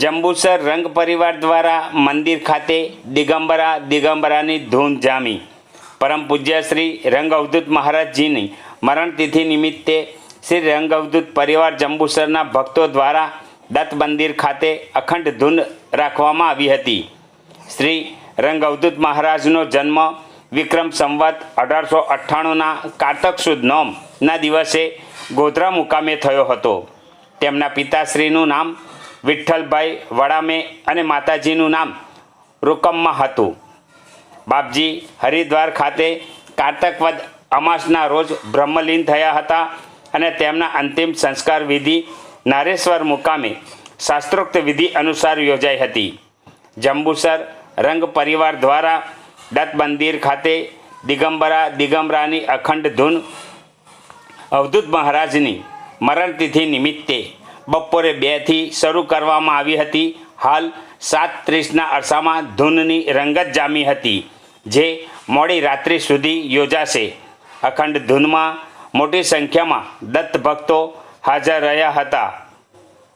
જંબુસર રંગ પરિવાર દ્વારા મંદિર ખાતે દિગંબરા દિગંબરાની ધૂન જામી. પરમ પૂજ્ય શ્રી રંગ અવધૂત મહારાજજીની મરણતિથિ નિમિત્તે શ્રી રંગ અવધૂત પરિવાર જંબુસરના ભક્તો દ્વારા દત્ત મંદિર ખાતે અખંડ ધૂન રાખવામાં આવી હતી. શ્રી રંગ અવધૂત મહારાજનો જન્મ વિક્રમ સંવત અઢારસો અઠ્ઠાણુંના કારતક સુદ નોમના દિવસે ગોધરા મુકામે થયો હતો. તેમના પિતાશ્રીનું નામ વિઠ્ઠલભાઈ વડામે અને માતાજીનું નામ રૂકમમાં હતું. બાપજી હરિદ્વાર ખાતે કારતકવદ અમાસના રોજ બ્રહ્મલીન થયા હતા અને તેમના અંતિમ સંસ્કાર વિધિ નારેશ્વર મુકામે શાસ્ત્રોક્ત વિધિ અનુસાર યોજાઈ હતી. જંબુસર રંગ પરિવાર દ્વારા દત્ત મંદિર ખાતે દિગંબરા દિગંબરાની અખંડ ધૂન અવધૂત મહારાજની મરણતિથિ નિમિત્તે બપોરે બેથી શરૂ કરવામાં આવી હતી. હાલ સાત ત્રીસના અરસામાં ધૂનની રંગત જામી હતી, જે મોડી રાત્રિ સુધી યોજાશે. અખંડ ધૂનમાં મોટી સંખ્યામાં દત્ત ભક્તો હાજર રહ્યા હતા.